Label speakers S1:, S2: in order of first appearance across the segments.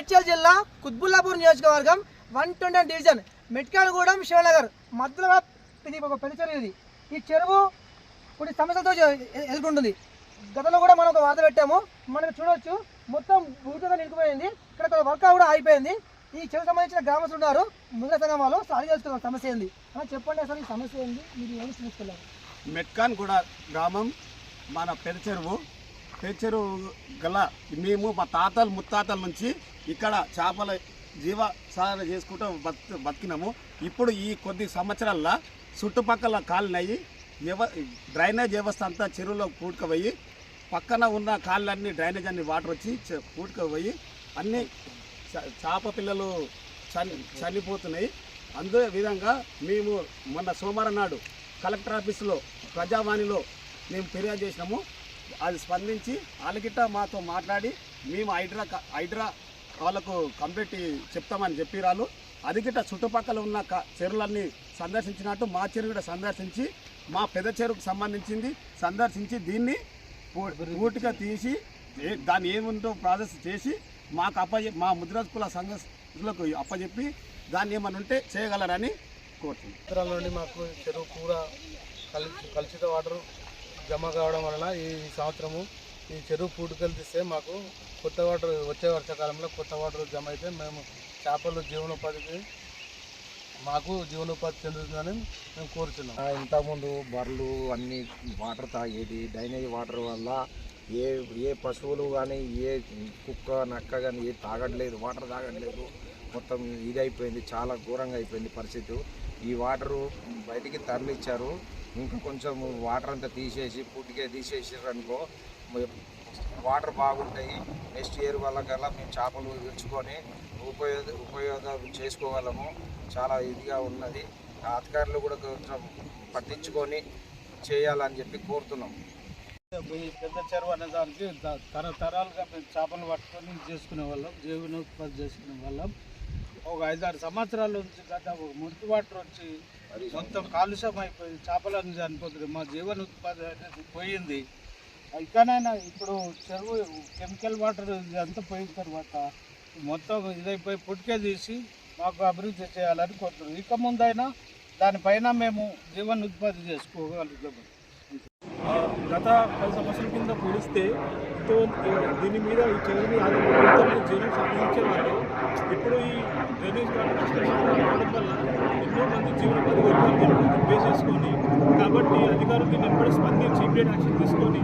S1: మేడ్చల్ జిల్లా కుత్బుల్లాపూర్ నియోజకవర్గం one twenty division Metkalagudem Shivanagar మధ్యలో ఇది ఒక పెద్ద చెరువు ఇది. ఈ చెరువు కొన్ని సమస్యలతో ఎదుర్కొంటుంది. గతంలో కూడా మనం ఒక వార్త పెట్టాము. మనకు చూడవచ్చు మొత్తం భూమితో నిలిపిపోయింది ఇక్కడ ఒక వర్క్ కూడా ఆగిపోయింది. ఈ చెరువు సంబంధించిన గ్రామస్తులు ఉన్నారు. ముందుల సంఘం వాళ్ళు సాగు చేస్తున్నారు సమస్య ఏంది? చెప్పండి అసలు ఈ సమస్య ఏంది? మీరు ఏమి తీసుకెళ్ళారు
S2: మెట్కాన్ కూడా గ్రామం మన పెద్ద చెరువు. పెద్ద చెరువు గల మేము మా తాతలు ముత్తాతల నుంచి ఇక్కడ చేపల జీవ సాధన చేసుకుంటూ బతు బతికినాము. ఇప్పుడు ఈ కొద్ది సంవత్సరాల్లో చుట్టుపక్కల కాలనయ్యి వ్యవ డ్రైనేజ్ వ్యవస్థ అంతా చెరువులో పూడుకపోయి పక్కన ఉన్న కాళ్ళన్నీ డ్రైనేజ్ అన్ని వాటర్ వచ్చి చె- పూడుకుపోయి అన్ని చేప పిల్లలు చని చనిపోతున్నాయి. అందే విధంగా మేము మొన్న సోమవారం నాడు కలెక్టర్ ఆఫీసులో ప్రజావాణిలో మేము ఫిర్యాదు చేసినాము. అది స్పందించి వాళ్ళకిట్ట మాతో మాట్లాడి మేము హైడ్రా హైడ్రా వాళ్ళకు కంప్లీట్ చెప్తామని చెప్పిరాలు అది గిట్ట చుట్టుపక్కల ఉన్న క- చెరువులన్నీ సందర్శించినట్టు మా చెరువు కూడా సందర్శించి మా పెద్ద చెరువుకు సంబంధించింది సందర్శించి దీన్ని పూర్తిగా తీసి దాన్ని ఏముందో ప్రాసెస్ చేసి మాకు అప్పచె మా ముద్రాజకుల సంఘలకు అప్పచెప్పి దాన్ని ఏమన్నా ఉంటే చేయగలరని
S3: నుండి మాకు చెరువు కూర కలు కలుషిత వాటర్ జమ కావడం వలన ఈ సంవత్సరము ఈ చెరువు పూటకలు తీస్తే మాకు కొత్త వాటర్ వచ్చే వర్షాకాలంలో కొత్త వాటర్ జమ అయితే మేము చేపలు జీవనోపాధికి మాకు జీవనోపాధి చెందుతుందని మేము కోరుతున్నాం
S4: ఇంతకుముందు బర్రెలు అన్ని వాటర్ తాగేది. డ్రైనేజ్ వాటర్ వల్ల ఏ ఏ పశువులు కానీ ఏ కుక్క నక్క కానీ ఏ తాగట్లేదు వాటర్ తాగట్లేదు. మొత్తం ఇది అయిపోయింది చాలా ఘోరంగా అయిపోయింది పరిస్థితి. ఈ వాటరు బయటికి తరలిచ్చారు. ఇంకా కొంచెం వాటర్ అంతా తీసేసి పూర్తిగా తీసేసారు అనుకో వాటర్ బాగుంటాయి. నెక్స్ట్ ఇయర్ వల్ల కల్లా మేము చేపలు తెచ్చుకొని ఉపయోగ ఉపయోగం చేసుకోగలము. చాలా ఇదిగా ఉన్నది. అధికారులు కూడా కొంచెం పట్టించుకొని చేయాలని చెప్పి కోరుతున్నాం.
S3: ఈ పెద్ద చెరువు అనే దానికి తరతరాలుగా మేము చేపలు పట్టుకొని చేసుకునే వాళ్ళం జీవనోత్పత్తి చేసుకునే వాళ్ళం. ఒక ఐదారు సంవత్సరాల నుంచి గత ఒక మురికి వాటర్ వచ్చి మొత్తం కాలుష్యం అయిపోయి చేపలన్నీ చనిపోతుంది. మా జీవన ఉత్పత్తి అనేది పోయింది. ఇకనైనా ఇప్పుడు చెరువు కెమికల్ వాటర్ ఇదంతా పోయిన తర్వాత మొత్తం ఇదైపోయి పుట్టికే తీసి మాకు అభివృద్ధి చేయాలని కోరుతున్నాం. ఇక ముందైనా దానిపైన మేము జీవన ఉత్పత్తి చేసుకోగలుగుతాము
S5: గత పది సంవత్సరాల కింద పోలిస్తే దీని మీద ఈ చదువుని ఆధారపడి జీవనం సాధించేవారు ఇప్పుడు ఈ డ్రైనేజ్ కన్స్ట్రక్షన్ రావడం వల్ల ఎన్నో మంది జీవన వర్గాలు వేసేసుకొని కాబట్టి అధికారులు దీన్ని ఎప్పుడూ స్పందించి ఇమీడియట్ యాక్షన్ తీసుకొని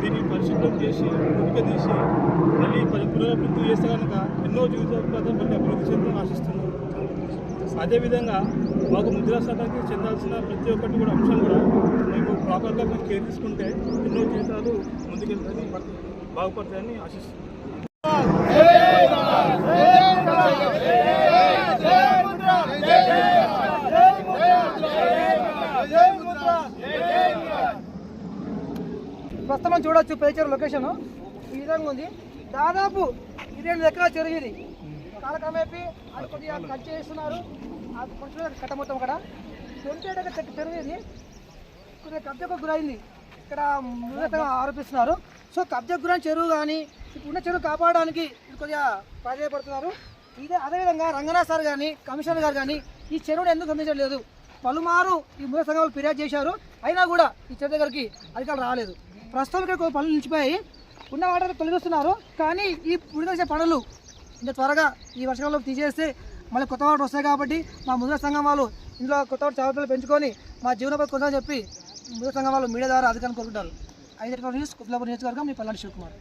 S5: దీన్ని పరిశుభ్రం చేసి ఉడిక తీసి మళ్ళీ పరి- పునరభివృద్ధి చేస్తే కనుక ఎన్నో జీవితోపాధి మళ్ళీ అభివృద్ధి చెందని ఆశిస్తున్నాం. అదేవిధంగా మాకు ముద్రా చెందాల్సిన ప్రతి ఒక్కటి కూడా అంశం కూడా కేర్ తీసుకుంటే ఎన్నో జీవితాలు ముందుకెళ్తాయని బాగుపడతాయని ఆశిస్తున్నాను
S1: ప్రస్తుతం మనం చూడొచ్చు పేచర్ లొకేషన్. ఈ విధంగా ఉంది. దాదాపు ఇరవై ఎకరాల చెరువు ఇది కాలకమేపి అది కొద్దిగా కట్ చేస్తున్నారు. అది కొంచెం కట్ట మొత్తం అక్కడ. ట్వంటీ ఎయిట్ చెరువు ఇది కొద్దిగా కబ్జాకు గురైంది. ఇక్కడ మృగతంగా ఆరోపిస్తున్నారు. సో కబ్జాకు గురైన చెరువు కానీ ఇప్పుడున్న చెరువు కాపాడడానికి కొద్దిగా ప్రాధాన్యపడుతున్నారు ఇదే అదేవిధంగా రంగనాథ్ సార్ కానీ కమిషనర్ గారు కానీ ఈ చెరువును ఎందుకు గమనించలేదు పలుమారు ఈ మూల సంఘాలు ఫిర్యాదు చేశారు. అయినా కూడా ఈ చెరువు దగ్గరికి అధికారులు రాలేదు. ప్రస్తుతం ఇక్కడ కొన్ని పనులు నిలిచిపోయాయి. ఉన్న వాటర్ తొలగిస్తున్నారు. కానీ ఈ పుడిదొచ్చే పనులు ఇంత త్వరగా ఈ వర్షకాలంలో తీసేస్తే మళ్ళీ కొత్త వాటర్ వస్తాయి కాబట్టి మా ముద్ర సంఘం వాళ్ళు ఇందులో కొత్త వాటర్ చేపలు పెంచుకొని మా జీవనోపాధి కొంచెం చెప్పి మీడియా సంఘం వాళ్ళు మీడియా ద్వారా అధికారం కోరుకుంటారు. ఐదు న్యూస్ కుప్లాపూర్ నియోజకవర్గం మీ పల్లాని శివకుమార్.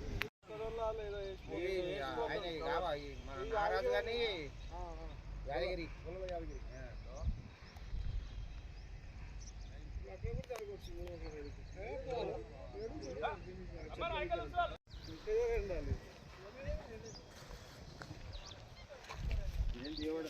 S3: దేవుడు